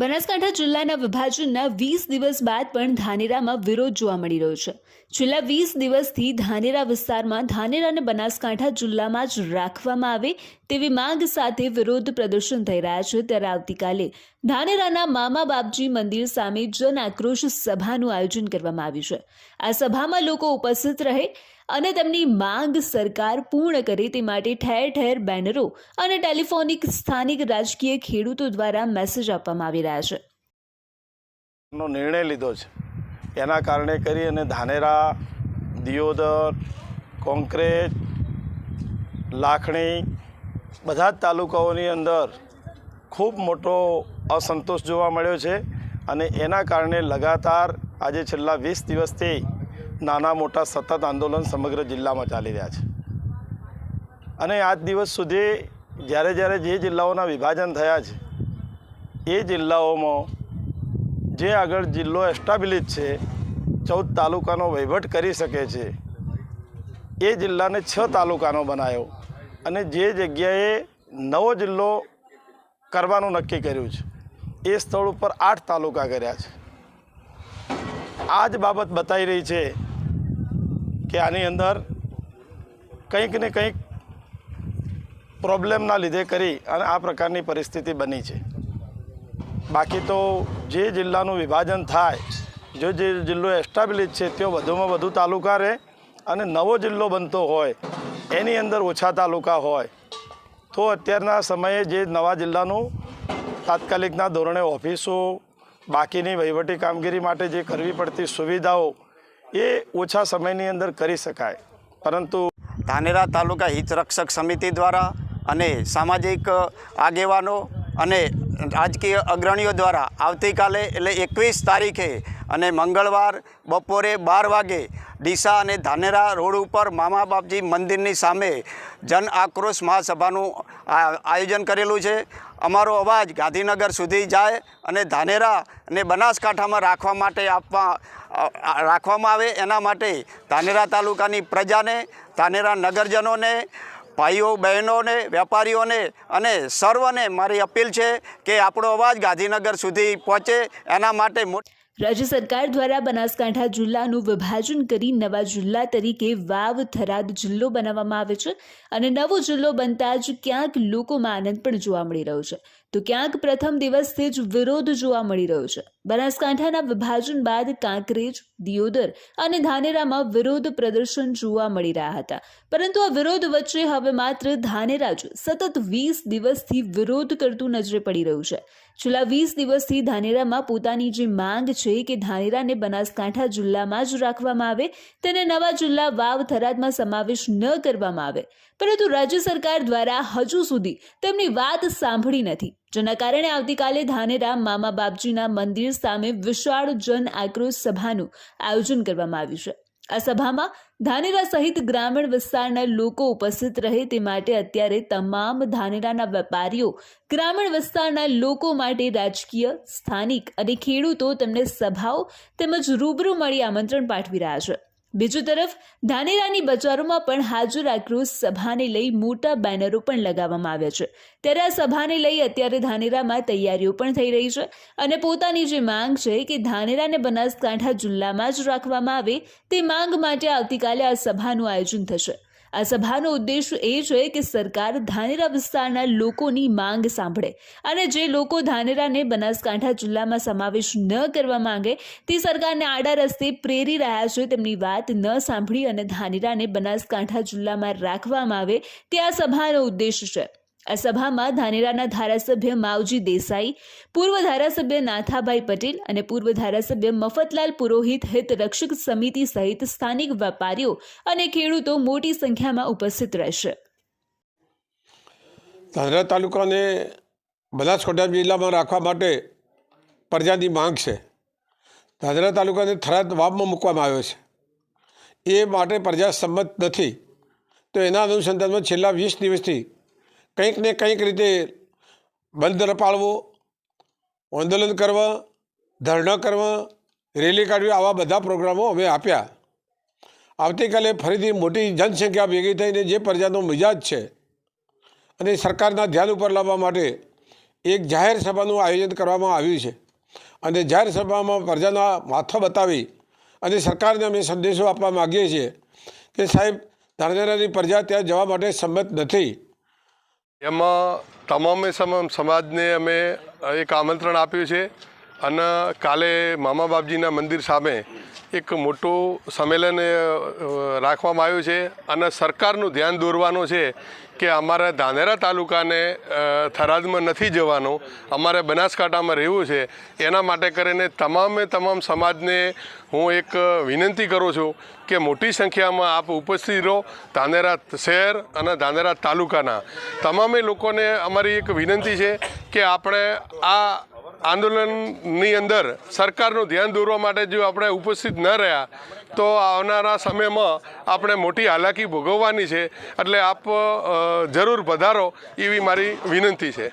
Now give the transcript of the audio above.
બનાસકાંઠા જિલ્લાના વિભાજનના વીસ દિવસ બાદ પણ ધાનેરામાં વિરોધ જોવા મળી રહ્યો છે. છેલ્લા વીસ દિવસથી ધાનેરા વિસ્તારમાં ધાનેરાને બનાસકાંઠા જિલ્લામાં જ રાખવામાં આવે તેવી માંગ સાથે વિરોધ પ્રદર્શન થઈ રહ્યા છે ત્યારે આવતીકાલે ધાનેરાના મામા બાપજી મંદિર સામે જન આક્રોશ સભાનું આયોજન કરવામાં આવ્યું છે. આ સભામાં લોકો ઉપસ્થિત રહે અને તેમની માંગ સરકાર પૂર્ણ કરે તે માટે ઠેર ઠેર બેનરો અને ટેલિફોનિક સ્થાનિક રાજકીય ખેડૂતો દ્વારા મેસેજ આપવામાં આવી રહ્યા છે. નો નિર્ણય લીધો છે. એના કારણે કરી અને ધાનેરા, દિયોદર કોંક્રેટ લાખણી બધા જ તાલુકાઓની અંદર ખૂબ મોટો અસંતોષ જોવા મળ્યો છે અને એના કારણે લગાતાર આજે છેલ્લા વીસ દિવસથી નાના મોટા સતત આંદોલન સમગ્ર જિલ્લામાં ચાલી રહ્યા છે. અને આજ દિવસ સુધી જ્યારે જ્યારે જે જિલ્લાઓના વિભાજન થયા છે, એ જિલ્લાઓમાં જે આગળ જિલ્લો એસ્ટાબ્લિશ છે, ચૌદ તાલુકાનો વહીવટ કરી શકે છે, એ જિલ્લાને છ તાલુકાનો બનાવ્યો અને જે જગ્યાએ નવો જિલ્લો કરવાનું નક્કી કર્યું છે, એ સ્થળ ઉપર આઠ તાલુકા કર્યા છે. આ જ બાબત બતાવી રહી છે કે આની અંદર કંઈક ને કંઈક પ્રોબ્લેમના લીધે કરી અને આ પ્રકારની પરિસ્થિતિ બની છે. બાકી તો જે જિલ્લાનું વિભાજન થાય, જો જે જિલ્લો એસ્ટાબ્લિશ છે તેઓ વધુમાં વધુ તાલુકા રહે અને નવો જિલ્લો બનતો હોય, એની અંદર ઓછા તાલુકા હોય, તો અત્યારના સમયે જે નવા જિલ્લાનું તાત્કાલિકના ધોરણે ઓફિસો, બાકીની વહીવટી કામગીરી માટે જે કરવી પડતી સુવિધાઓ એ ઓછા સમયની અંદર કરી શકાય. પરંતુ ધાનેરા તાલુકા હિતરક્ષક સમિતિ દ્વારા અને સામાજિક આગેવાનો અને રાજકીય અગ્રણીઓ દ્વારા આવતીકાલે એટલે એકવીસ તારીખે અને મંગળવાર બપોરે બાર વાગે ડીસા અને ધાનેરા રોડ ઉપર મામા બાપજી મંદિરની સામે જન આક્રોશ મહાસભાનું આયોજન કરેલું છે. અમારો અવાજ ગાંધીનગર સુધી જાય અને ધાનેરા અને બનાસકાંઠામાં રાખવા માટે આપવા રાખવામાં આવે એના માટે ધાનેરા તાલુકાની પ્રજાને, ધાનેરા નગરજનોને, ભાઈઓ, બહેનોને, વેપારીઓને અને સર્વને મારી અપીલ છે કે આપણો અવાજ ગાંધીનગર સુધી પહોંચે એના માટે મોટી રાજ્ય સરકાર દ્વારા બનાસકાંઠા જિલ્લાનું વિભાજન કરી નવા જિલ્લા તરીકે વાવ, થરાદ જિલ્લો બનાવવામાં આવે છે અને નવો જિલ્લો બનતા જ ક્યાંક લોકોમાં આનંદ પણ જોવા મળી રહ્યો છે. તો ક્યાંક પ્રથમ દિવસથી જ વિરોધ જોવા મળી રહ્યો છે. બનાસકાંઠાના વિભાજન બાદ કાંકરેજ, દિયોદર અને ધાનેરામાં વિરોધ પ્રદર્શન જોવા મળી રહ્યા હતા. પરંતુ આ વિરોધ વચ્ચે હવે માત્ર ધાનેરા જ સતત વીસ દિવસથી વિરોધ કરતું નજરે પડી રહ્યું છે. છેલ્લા વીસ દિવસથી ધાનેરામાં પોતાની જે માંગ છે કે ધાનેરાને બનાસકાંઠા જિલ્લામાં જ રાખવામાં આવે, તેને નવા જિલ્લા વાવ થરાદમાં સમાવેશ ન કરવામાં આવે. પરંતુ રાજ્ય સરકાર દ્વારા હજુ સુધી તેમની વાત સાંભળી નથી. જેના કારણે આવતીકાલે ધાનેરા મામા બાપજીના મંદિર સામે વિશાળ જન આક્રોશ સભાનું આયોજન કરવામાં આવ્યું છે. આ સભામાં ધાનેરા સહિત ગ્રામીણ વિસ્તારના લોકો ઉપસ્થિત રહે તે માટે અત્યારે તમામ ધાનેરાના વેપારીઓ, ગ્રામીણ વિસ્તારના લોકો માટે રાજકીય, સ્થાનિક અને ખેડૂતો તેમને સભાઓ તેમજ રૂબરૂ મળી આમંત્રણ પાઠવી રહ્યા છે. બીજી તરફ, ધાનેરાની બજારોમાં પણ હાજર આક્રોશ સભાને લઈ મોટા બેનરો પણ લગાવવામાં આવ્યા છે. ત્યારે આ સભાને લઈ અત્યારે ધાનેરામાં તૈયારીઓ પણ થઈ રહી છે અને પોતાની જે માંગ છે કે ધાનેરાને બનાસકાંઠા જિલ્લામાં જ રાખવામાં આવે તે માંગ માટે આવતીકાલે આ સભાનું આયોજન થશે. આ સભાનો ઉદ્દેશ એ છે કે સરકાર ધાનેરા વિસ્તારના લોકોની માંગ સાંભળે. અને જે લોકો ધાનેરાને બનાસકાંઠા જિલ્લામાં સમાવેશ ન કરવા માંગે, તે સરકારને આડા રસ્તે પ્રેરી રહ્યા છે. તેમની વાત ન સાંભળી અને ધાનેરાને બનાસકાંઠા જિલ્લામાં રાખવામાં આવે, તે આ સભાનો ઉદ્દેશ છે. આ સભામાં ધાનેરાના ધારાસભ્ય માવજી દેસાઈ, પૂર્વ ધારાસભ્ય નાથાભાઈ પટેલ અને પૂર્વ ધારાસભ્ય મફતલાલ પુરોહિત હિત રક્ષક સમિતિ સહિત સ્થાનિક વેપારીઓ અને ખેડૂતો મોટી સંખ્યામાં ઉપસ્થિત રહેશે. ધાનેરા તાલુકાને બનાસકાંઠા જિલ્લામાં રાખવા માટે પ્રજાની માંગ છે. ધાનેરા તાલુકાને થરાદ વાવમાં મૂકવામાં આવ્યો છે. એ માટે પ્રજા સંમત નથી. તો એના અનુસંધાનમાં છેલ્લા વીસ દિવસથી કંઈક ને કંઈક રીતે બંધ ન પાળવો આંદોલન કરવા, ધરણા કરવા, રેલી કાઢવી, આવા બધા પ્રોગ્રામો અમે આપ્યા. આવતીકાલે ફરીથી મોટી જનસંખ્યા ભેગી થઈને જે પ્રજાનો મિજાજ છે અને સરકારના ધ્યાન ઉપર લાવવા માટે એક જાહેર સભાનું આયોજન કરવામાં આવ્યું છે. અને જાહેર સભામાં પ્રજાના માથો બતાવી અને સરકારને અમે સંદેશો આપવા માગીએ છીએ કે સાહેબ ધારણેરાની પ્રજા ત્યાં જવા માટે સંમત નથી. એમાં તમામે તમામ સમાજને અમે એક આમંત્રણ આપ્યું છે. અને કાલે મામા બાપજીના મંદિર સામે એક મોટું સંમેલન રાખવામાં આવ્યું છે અને સરકારનું ધ્યાન દોરવાનું છે કે અમારા ધાનેરા તાલુકાને થરાદમાં નથી જવાનું. અમારે બનાસકાંઠામાં રહેવું છે. એના માટે કરીને તમામે તમામ સમાજને હું એક વિનંતી કરું છું કે મોટી સંખ્યામાં આપ ઉપસ્થિત રહો ધાનેરા શહેર અને ધાનેરા તાલુકાના. તમામે લોકોને અમારી એક વિનંતી છે કે આપણે આ આંદોલનની અંદર સરકારનું ધ્યાન દોરવા માટે જો આપણે ઉપસ્થિત ન રહ્યા, તો આવનારા સમયમાં આપણે મોટી હાલાકી ભોગવવાની છે. એટલે આપ જરૂર પધારો એવી મારી વિનંતી છે.